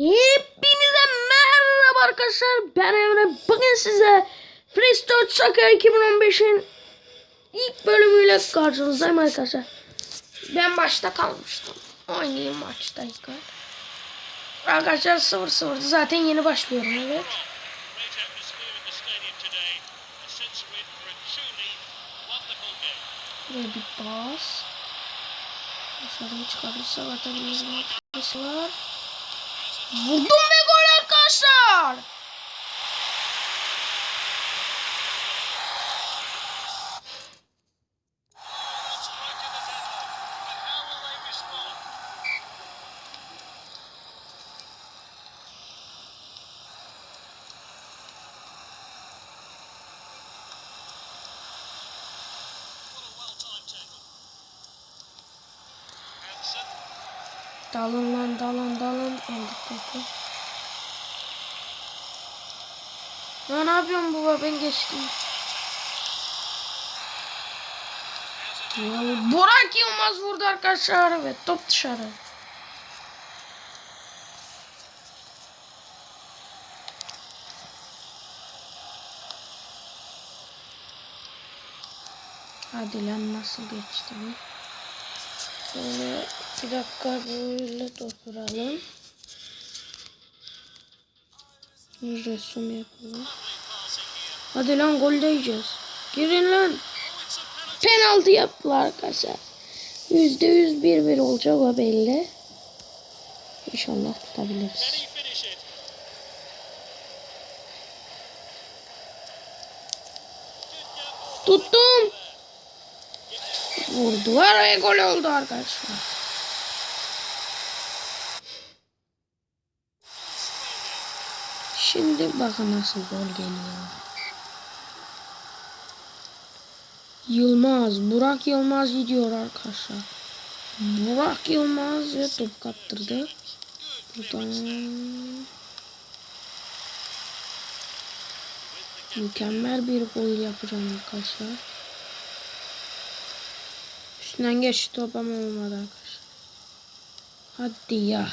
Hepinize merhaba arkadaşlar. Ben Emre. Bugün size Freestyle Soccer 2015'in ilk bölümüyle karşınızdayım arkadaşlar. Ben başta kalmıştım. Oynayayım maçta ilk. Arkadaşlar 0-0'dı. Zaten yeni başlıyorum evet. Great atmosphere in the stadium today. A sense of it for a truly wonderful game. Ve bir pas. Dışarıya çıkarırsa atabiliriz maçı var. Vurdum ve gol arkadaşlar. Dalın lan dalın dalın. Aldık topu. Ya ne yapıyorsun baba ben geçtim. Ya, Burak Yılmaz vurdu arkadaşlar ve top dışarı. Hadi lan nasıl geçti bu? Şöyle bir dakika böyle oturalım. Bir resim yapalım. Hadi lan gol yiyeceğiz. Girin lan. Penaltı yaptılar arkadaşlar. Yüzde yüz bir bir olacak o belli. İnşallah tutabiliriz. Tuttum. Vurdular ve gol oldu arkadaşlar. Şimdi bakın nasıl gol geliyor. Yılmaz, Burak Yılmaz gidiyor arkadaşlar. Burak Yılmaz ve top kaptırdı. Buradan mükemmel bir gol yapacağım arkadaşlar. Üstünden geçti top ama olmadı arkadaşlar. Hadi ya.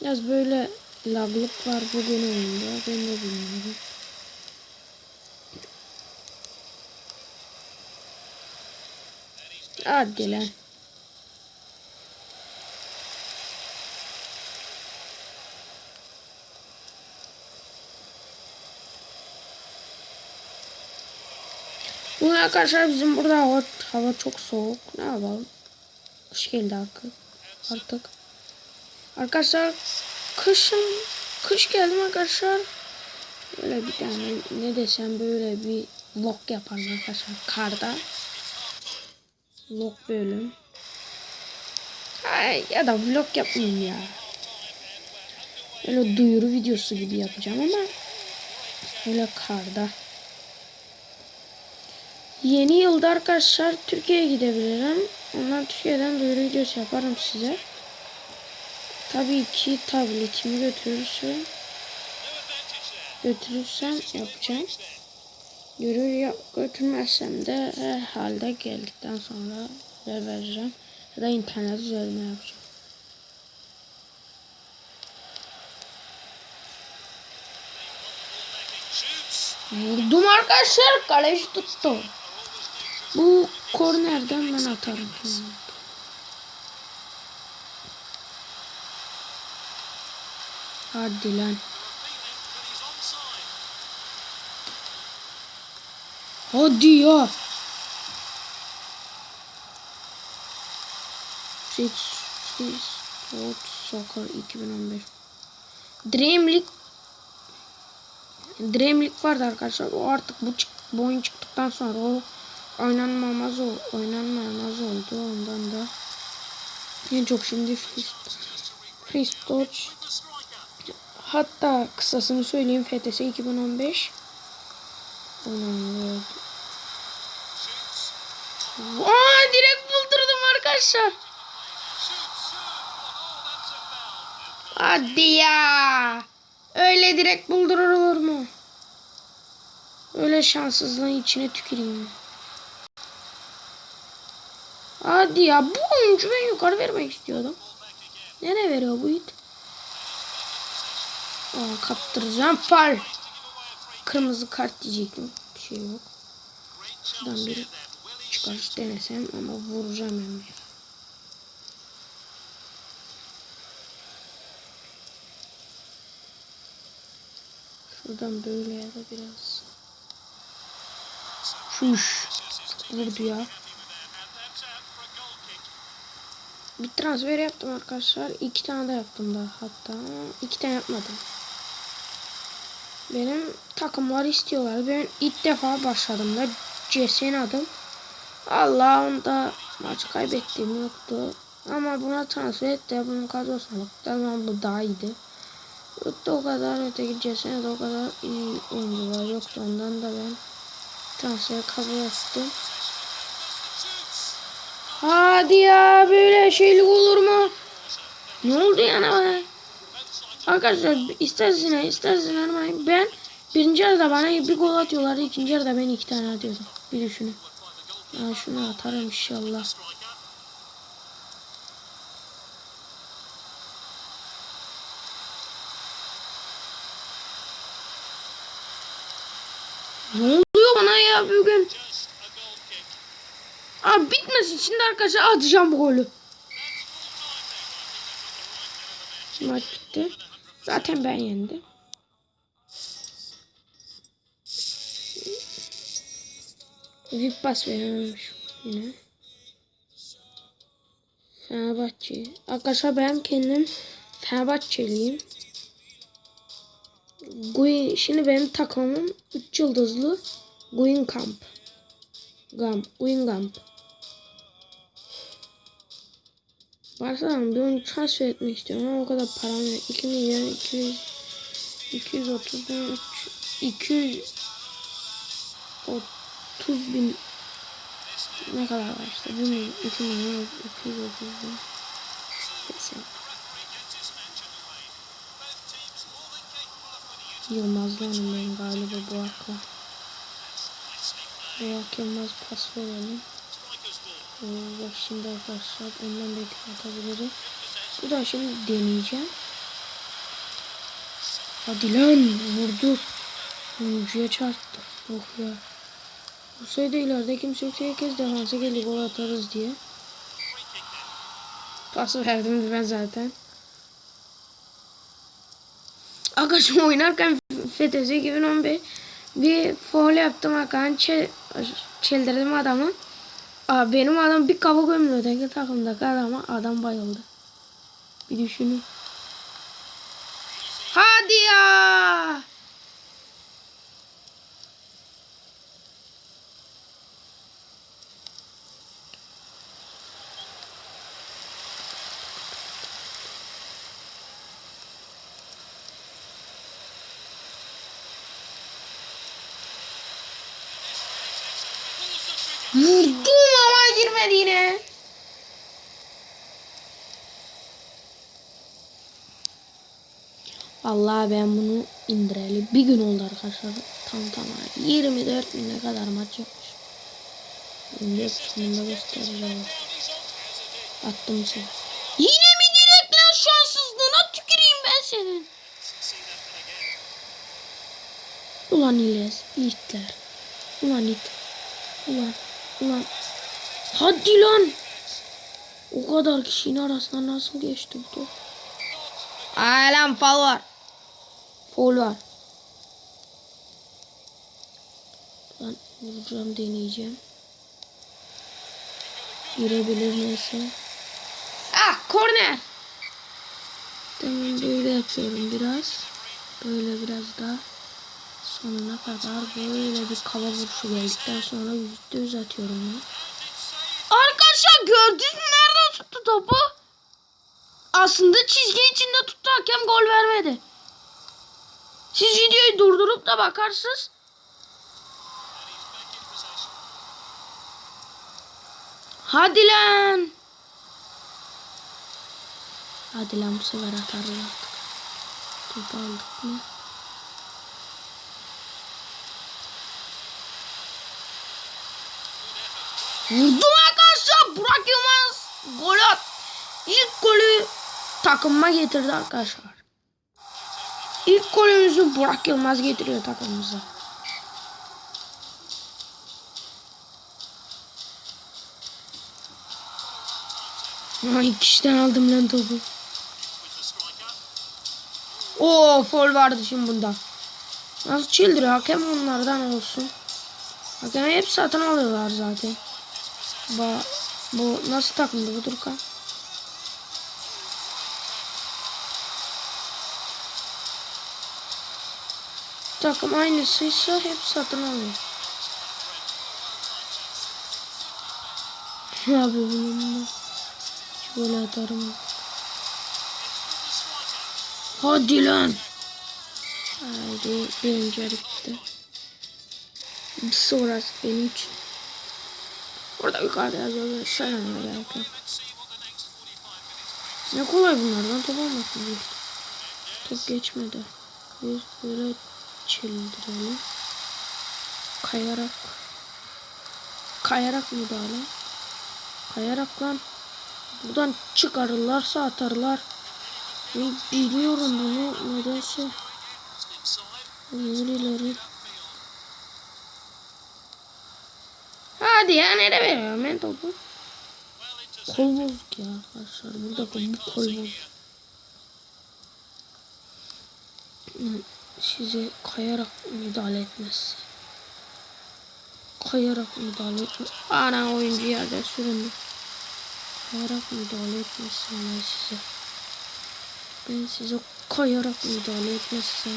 Biraz böyle laglık var bugün oyunda. Ben de bilmiyorum. Hadi lan. Arkadaşlar bizim burada hava, hava çok soğuk. Ne yapalım? Kış geldi artık. artık. Arkadaşlar kışın kış geldi arkadaşlar. Böyle bir tane ne desem böyle bir vlog yaparım arkadaşlar karda. Vlog bölüm. Ay ya da vlog yapmayayım ya. Böyle duyuru videosu gibi yapacağım ama böyle karda. Yeni yılda arkadaşlar Türkiye'ye gidebilirim. Ondan Türkiye'den duyuru videosu yaparım size. Tabii ki tabletimi götürürsem götürürsem yapacağım. Görür ya, götürmezsem de herhalde geldikten sonra vereceğim. Ya da internet üzerine yapacağım. Vurdum arkadaşlar. Kaleci tuttu. Bu kornerden ben atarım. Hadi lan. Hadi ya. Street, Street Sport Soccer 2015. Dream League Dream League vardı arkadaşlar. O artık bu, çık, bu oyun çıktıktan sonra o oynanmamaz o oynanmamaz oldu ondan da en çok şimdi striker. hatta kısasını söyleyeyim FTS 2015 oynanıyor. Shoots. Aa direkt buldurdum arkadaşlar. Hadi ya. Öyle direkt buldurulur mu? Öyle şanssızlığın içine tüküreyim. Hadi ya bu oyuncu ben yukarı vermek istiyordum. Nereye veriyor bu it? Aa, kaptıracağım. Far. Kırmızı kart diyecektim. Bir şey yok. Şuradan bir çıkarış denesem ama vuracağım yani. Şuradan böyle ya da biraz. Şuş. Vurdu ya. Bir transfer yaptım arkadaşlar. İki tane de yaptım da hatta. iki tane yapmadım. Benim takımlar istiyorlar. Ben ilk defa başladım da CS'nin adım. Allah'ım maç kaybettiğim yoktu. Ama buna transfer etti. Bunun kadrosuna baktığı bu daha iyiydi. Yoktu o kadar öteki CS'ne de o kadar iyi oyuncular yoktu. Ondan da ben transfer kabul ettim. Hadi ya böyle şeylik olur mu? Ne oldu yani bana? Arkadaşlar isterseniz isterseniz aramayın. Ben birinci yarıda bana bir gol atıyorlardı. ikinci yarıda ben iki tane atıyordum. Bir düşünün. Ya şunu atarım inşallah. Ne oluyor bana ya bugün? Abi bitmesin şimdi arkadaşlar atacağım bu golü. Maç bitti. Zaten ben yendim. VIP pas verememiş yine. Fenerbahçe. Arkadaşlar ben kendim Fenerbahçeliyim. Guin, şimdi benim takımım 3 yıldızlı Guingamp. Gamp, Guingamp. Barcelona'nın bir oyuncu transfer etmek istiyorum ama o kadar param yok. 2 milyon 200 230 bin 230 bin ne kadar var işte 1 milyon 2 milyon 230 bin Neyse. Yılmaz'la benim galiba bu akla. Bu ak Yılmaz pas verelim. Ee, şimdi arkadaşlar ondan da atabilirim. Bu da şimdi deneyeceğim. Hadi lan vurdu. Oyuncuya çarptı. Oh ya. Vursaydı ileride kimse yoksa herkes defansa gelip gol atarız diye. Pas verdim ben zaten. Arkadaşım oynarken FTS 2011 bir foul yaptım arkadaşlar. Çel, çeldirdim adamı. Aa, benim adam bir kafa gömüyor öteki takımdaki adama adam bayıldı. Bir düşünün. Hadi ya. Vurdum ama girmedi yine. Vallahi ben bunu indireli bir gün oldu arkadaşlar. Tam tamına 24 güne kadar maç yapmış. Sonunda göstereceğim. Attım seni. Yine mi direkt lan şanssızlığına tüküreyim ben senin. Ulan İlyas, itler. Ulan it. Ulan, ulan. Hadi lan. O kadar kişinin arasından nasıl geçti bu top? Aa lan fal var. Foul var. Ben vuracağım deneyeceğim. Girebilir neyse. Ah korner. Tamam böyle yapıyorum biraz. Böyle biraz daha. Sonuna kadar böyle bir kaba vuruşu geldikten sonra yüzde yüz atıyorum ben. Arkadaşlar gördünüz mü nerede tuttu topu? Aslında çizgi içinde tuttu hakem gol vermedi. Siz videoyu durdurup da bakarsınız. Hadi lan. Hadi lan bu sefer atarlar. Topu aldık mı? Vurdum arkadaşlar. Burak Yılmaz gol at. İlk golü takımıma getirdi arkadaşlar. ilk golümüzü Burak Yılmaz getiriyor takımımıza. Ay kişiden aldım lan topu. Oo foul vardı şimdi bunda. Nasıl çıldırıyor hakem onlardan olsun. Hakem hep satın alıyorlar zaten. Ba bu nasıl takımdı bu Durkan? Takım aynısıysa hep satın alıyor. Ne yapıyor bununla? Şöyle atarım. Hadi lan. Haydi birinci bitti. Bir sonrası benim için. Orada yukarıda yazıyor. Şayanlara gerek yok. Ne kolay bunlardan top almak değil. Top geçmedi. Biz böyle çildirelim. Kayarak. Kayarak müdahale. Kayarak lan. Buradan çıkarırlarsa atarlar. Ben biliyorum bunu nedense. Yürü Hadi ya nereye veriyorum ben topu? Kol bozuk ya arkadaşlar. Burada bu kol bozuk. Size kayarak müdahale etmez. Kayarak müdahale etmez. Ana oyuncu yerde süründü. Kayarak müdahale etmezsem ben size. Ben size kayarak müdahale etmezsem.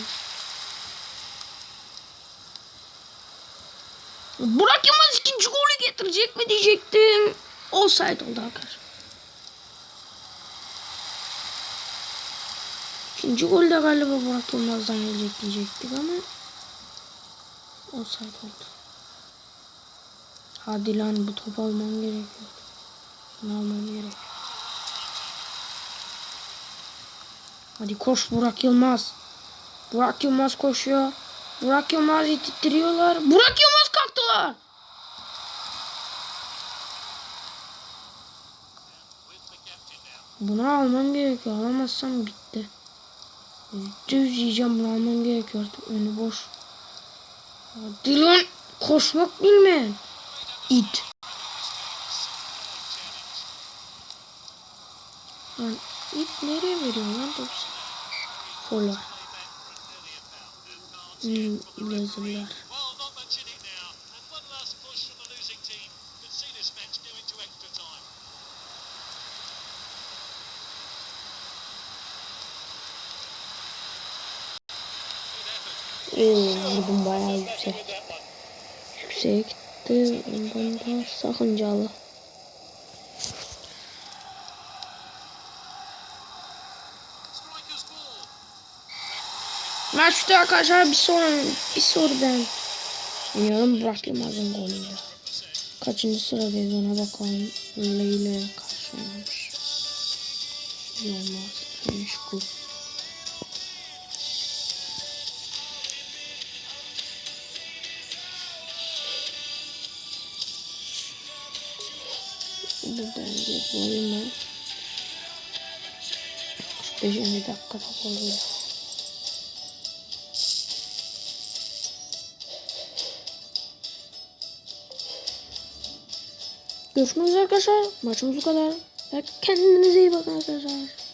Burak Yılmaz ikinci golü getirecek mi diyecektim. Offside oldu arkadaşlar. İkinci gol de galiba Burak Yılmaz'dan gelecek diyecektik ama offside oldu. Hadi lan bu topu almam gerekiyor. Bunu almam gerekiyor. Hadi koş Burak Yılmaz. Burak Yılmaz koşuyor. Burak Yılmaz itittiriyorlar. Burak Yılmaz kalktılar. Now. Bunu almam gerekiyor. Alamazsam bitti. Düz yiyeceğim bunu almam gerekiyor artık. Önü boş. Hadi. Koşmak bilmeyen. İt. Lan it nereye veriyor lan topu? Fola. Hmm, Lazerler. Vurdum bayağı yüksek. Yüksekti. Ondan da sakıncalı. Maçta arkadaşlar bir soru bir sorudan. Bilmiyorum Burak Yılmaz'ın golüyle. Kaçıncı sıradayız ona bakalım. Leyle karşı oynamış. Yılmaz. Meşgul. Buradan bir golüme. 45. dakikada golüyle. Görüşmek üzere arkadaşlar. Maçımız bu kadar. Kendinize iyi bakın arkadaşlar.